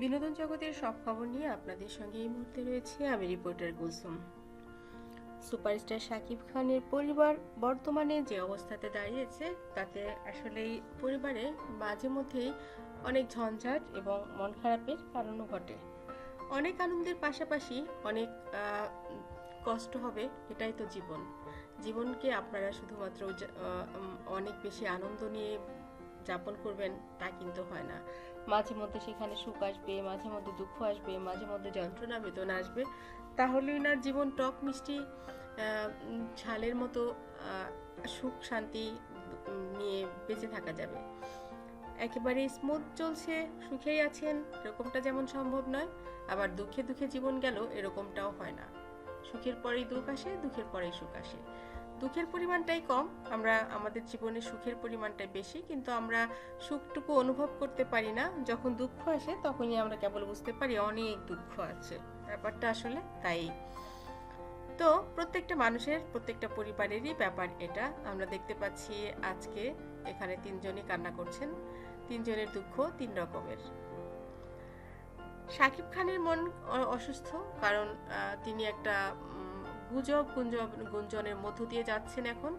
বিনোদন জগতের সব খবর নিয়ে আপনাদের সঙ্গে এই মুহূর্তে রয়েছে আমি রিপোর্টার কুলসুম। সুপারস্টার শাকিব খানের পরিবার বর্তমানে যে অবস্থাতে দাঁড়িয়েছে, তাতে আসলেই পরিবারে মাঝে মধ্যেই অনেক ঝঞ্ঝাট এবং মন খারাপের কারণও ঘটে। অনেক আনন্দের পাশাপাশি অনেক কষ্ট হবে এটাই তো জীবন। জীবনকে আপনারা শুধুমাত্র অনেক বেশি আনন্দ নিয়ে যাপন করবেন তা কিন্তু হয় না। মাঝে মধ্যে সেখানে সুখ আসবে, মাঝে মধ্যে দুঃখ আসবে, মাঝে মধ্যে যন্ত্রণা, বেদনা আসবে। তাহলেই না জীবন টক মিষ্টি ছালের মতো সুখ শান্তি নিয়ে বেঁচে থাকা যাবে। একেবারে স্মুথ চলছে, সুখেই আছেন, এরকমটা যেমন সম্ভব নয়, আবার দুঃখে দুঃখে জীবন গেল এরকমটাও হয় না। সুখের পরেই দুঃখ আসে, দুঃখের পরেই সুখ আসে। দুঃখের পরিমাণটাই কম, আমরা আমাদের জীবনে সুখের পরিমাণটাই বেশি, কিন্তু আমরা সুখটুকু অনুভব করতে পারি না। যখন দুঃখ আসে, তখনই আমরা কেবল বুঝতে পারি অনেক দুঃখ আছে। ব্যাপারটা আসলে তাই। তো প্রত্যেকটা মানুষের, প্রত্যেকটা পরিবারেরই ব্যাপার এটা। আমরা দেখতে পাচ্ছি আজকে এখানে তিনজনই কান্না করছেন। তিনজনের দুঃখ তিন রকমের। শাকিব খানের মন অসুস্থ, কারণ তিনি একটা গুজব গুঞ্জব গুঞ্জনের মধ্য দিয়ে যাচ্ছেন এখন।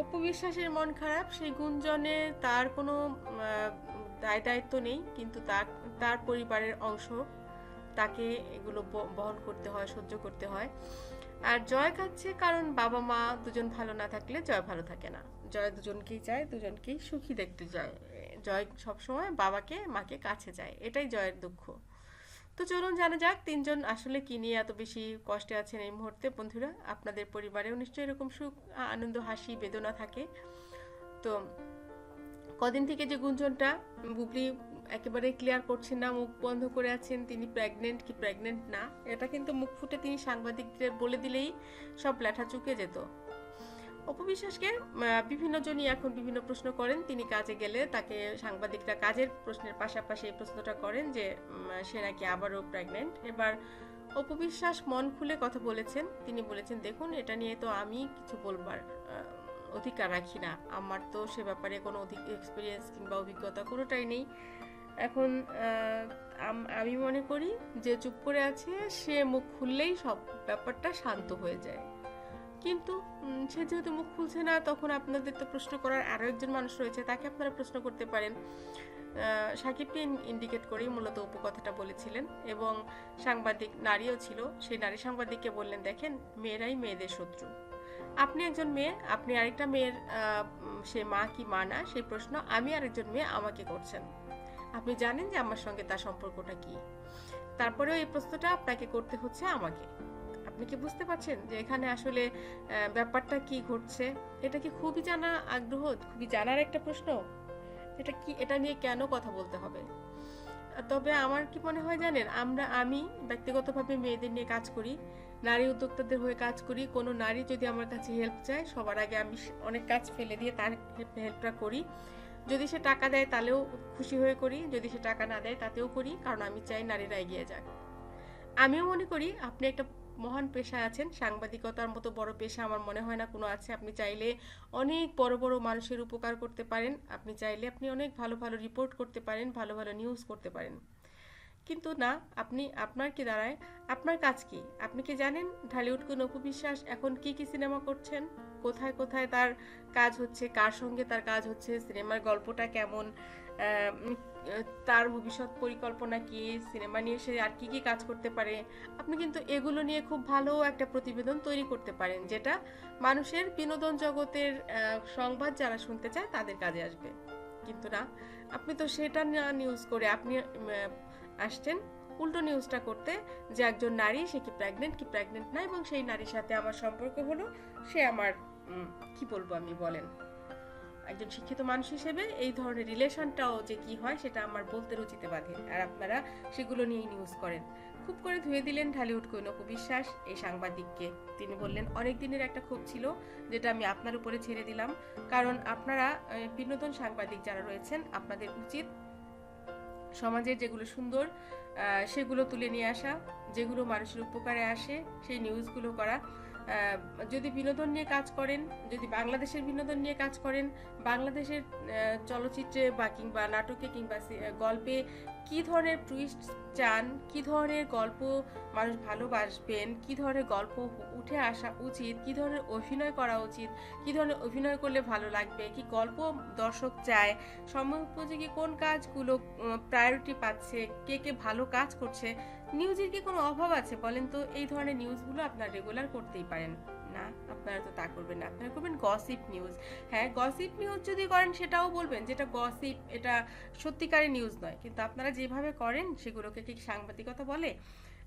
অপু বিশ্বাসের মন খারাপ, সেই গুঞ্জনে তার কোনো দায় দায়িত্ব নেই, কিন্তু তার তার পরিবারের অংশ তাকে এগুলো বহন করতে হয়, সহ্য করতে হয়। আর জয় কাচ্ছে কারণ বাবা মা দুজন ভালো না থাকলে জয় ভালো থাকে না। জয় দুজনকেই চায়, দুজনকেই সুখী দেখতে চায় জয় সবসময় বাবাকে, মাকে কাছে যায় এটাই জয়ের দুঃখ। তো চলুন জানা যাক তিনজন আসলে কি নিয়ে এত বেশি কষ্টে আছেন এই মুহূর্তে। বন্ধুরা, আপনাদের পরিবারেও নিশ্চয়ই এরকম সুখ আনন্দ, হাসি, বেদনা থাকে। তো কদিন থেকে যে গুঞ্জনটা, বুবলি একেবারে ক্লিয়ার করছেন না, মুখ বন্ধ করে আছেন, তিনি প্রেগনেন্ট কি প্রেগনেন্ট না, এটা কিন্তু মুখ ফুটে তিনি সাংবাদিকদের বলে দিলেই সব লেঠা চুকে যেত। অপবিশ্বাসকে বিভিন্ন জনই এখন বিভিন্ন প্রশ্ন করেন। তিনি কাজে গেলে তাকে সাংবাদিকরা কাজের প্রশ্নের পাশাপাশি এই প্রশ্নটা করেন যে সে নাকি আবারও প্রেগনেন্ট এবার অপবিশ্বাস মন খুলে কথা বলেছেন। তিনি বলেছেন, দেখুন, এটা নিয়ে তো আমি কিছু বলবার অধিকার রাখি না। আমার তো সে ব্যাপারে কোনো অধিক এক্সপিরিয়েন্স কিংবা অভিজ্ঞতা কোনোটাই নেই। এখন আমি মনে করি যে চুপ করে আছে, সে মুখ খুললেই সব ব্যাপারটা শান্ত হয়ে যায়। কিন্তু সে যেহেতু মুখ খুলছে না, তখন আপনাদের তো প্রশ্ন করার আরও একজন মানুষ রয়েছে, তাকে আপনারা প্রশ্ন করতে পারেন। সাকিবকে ইন্ডিকেট করেই মূলত উপকথাটা বলেছিলেন এবং সাংবাদিক নারীও ছিল। সেই নারী সাংবাদিককে বললেন, দেখেন, মেয়েরাই মেয়েদের শত্রু। আপনি একজন মেয়ে, আপনি আরেকটা মেয়ের সে মা কি মা না, সেই প্রশ্ন আমি আরেকজন মেয়ে আমাকে করছেন। আপনি জানেন যে আমার সঙ্গে তার সম্পর্কটা কি। তারপরেও এই প্রশ্নটা আপনাকে করতে হচ্ছে আমাকে। আপনি কি বুঝতে পারছেন যে এখানে আসলে ব্যাপারটা কি ঘটছে? এটা কি খুবই জানা আগ্রহ, খুবই জানার একটা প্রশ্ন? এটা কি, এটা নিয়ে কেন কথা বলতে হবে? তবে আমার কি মনে হয় জানেন, আমরা, আমি ব্যক্তিগতভাবে মেয়েদের নিয়ে কাজ করি, নারী উদ্যোক্তাদের হয়ে কাজ করি, কোনো নারী যদি আমার কাছে হেল্প চায়, সবার আগে আমি অনেক কাজ ফেলে দিয়ে তার হেল্পটা করি। যদি সে টাকা দেয় তাহলেও খুশি হয়ে করি, যদি সে টাকা না দেয় তাতেও করি, কারণ আমি চাই নারীরা এগিয়ে যাক। আমিও মনে করি, আপনি একটা মহান পেশা আছেন। সাংবাদিকতার মতো বড় পেশা আমার মনে হয় না কোনো আছে। আপনি চাইলে অনেক বড় বড় মানুষের উপকার করতে পারেন। আপনি চাইলে আপনি অনেক ভালো ভালো রিপোর্ট করতে পারেন, ভালো ভালো নিউজ করতে পারেন। কিন্তু না, আপনি আপনার কি দাঁড়ায় আপনার কাজ কি? আপনি কি জানেন ঢালিউড কোন অপবিশ্বাস এখন কি কি সিনেমা করছেন? কোথায় কোথায় তার কাজ হচ্ছে? কার সঙ্গে তার কাজ হচ্ছে? সিনেমার গল্পটা কেমন? তার ভবিষ্যৎ পরিকল্পনা কি? সিনেমা নিয়ে সে আর কি কি কাজ করতে পারে? আপনি কিন্তু এগুলো নিয়ে খুব ভালো একটা প্রতিবেদন তৈরি করতে পারেন, যেটা মানুষের বিনোদন জগতের সংবাদ যারা শুনতে চায় তাদের কাজে আসবে। কিন্তু না, আপনি তো সেটা না নিউজ করে, আপনি আসছেন। উল্টো নিউজটা করতে যে একজন নারী, সে কি প্রেগনেন্ট কি প্রেগনেন্ট না, এবং সেই নারীর সাথে আমার সম্পর্ক হলো, সে আমার কি বলব আমি বলেন? একজন শিক্ষিত মানুষ হিসেবে এই ধরনের রিলেশনটাও যে কি হয়, সেটা আমার বলতে রুচিতে বাধে। আর আপনারা সেগুলো নিয়েই নিউজ করেন। খুব করে ধুয়ে দিলেন ঢালিউড কৈনক বিশ্বাস এই সাংবাদিককে। তিনি বললেন, অনেক দিনের একটা ক্ষোভ ছিল, যেটা আমি আপনার উপরে ছেড়ে দিলাম। কারণ আপনারা বিনোদন সাংবাদিক যারা রয়েছেন, আপনাদের উচিত সমাজের যেগুলো সুন্দর সেগুলো তুলে নিয়ে আসা, যেগুলো মানুষের উপকারে আসে, সেই নিউজগুলো করা। যদি বিনোদন নিয়ে কাজ করেন, যদি বাংলাদেশের বিনোদন নিয়ে কাজ করেন, বাংলাদেশের চলচ্চিত্রে বা কিংবা নাটকে কিংবা গল্পে কি ধরনের টুইস্ট চান? কি ধরনের গল্প মানুষ ভালোবাসবেন? কি ধরনের গল্প উঠে আসা উচিত? কি ধরনের অভিনয় করা উচিত? কি ধরনের অভিনয় করলে ভালো লাগবে? কি গল্প দর্শক চায়? সময় উপযোগী কোন কাজগুলো প্রায়োরিটি পাচ্ছে? কে কে ভালো কাজ করছে? নিউজের কি কোনো অভাব আছে বলেন তো? এই ধরনের নিউজগুলো আপনারা রেগুলার করতেই পারেন। না, আপনারা তো তা করবেন না। আপনারা করবেন গসিপ নিউজ হ্যাঁ গসিপ নিউজ যদি করেন, সেটাও বলবেন যেটা গসিপ এটা সত্যিকারের নিউজ নয়। কিন্তু আপনারা যেভাবে করেন, সেগুলোকে কি সাংবাদিকতা বলে?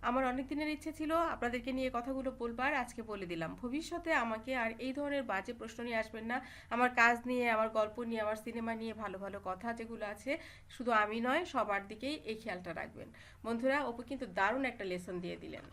আমার অনেক দিনের ইচ্ছে ছিল আপনাদেরকে নিয়ে কথাগুলো বলবার, আজকে বলে দিলাম। ভবিষ্যতে আমাকে আর এই ধরনের বাজে প্রশ্ন নিয়ে আসবেন না। আমার কাজ নিয়ে, আমার গল্প নিয়ে, আমার সিনেমা নিয়ে ভালো ভালো কথা যেগুলো আছে, শুধু আমি নয়, সবার দিকেই এই খেয়ালটা রাখবেন। বন্ধুরা, অপু কিন্তু দারুণ একটা লেসন দিয়ে দিলেন।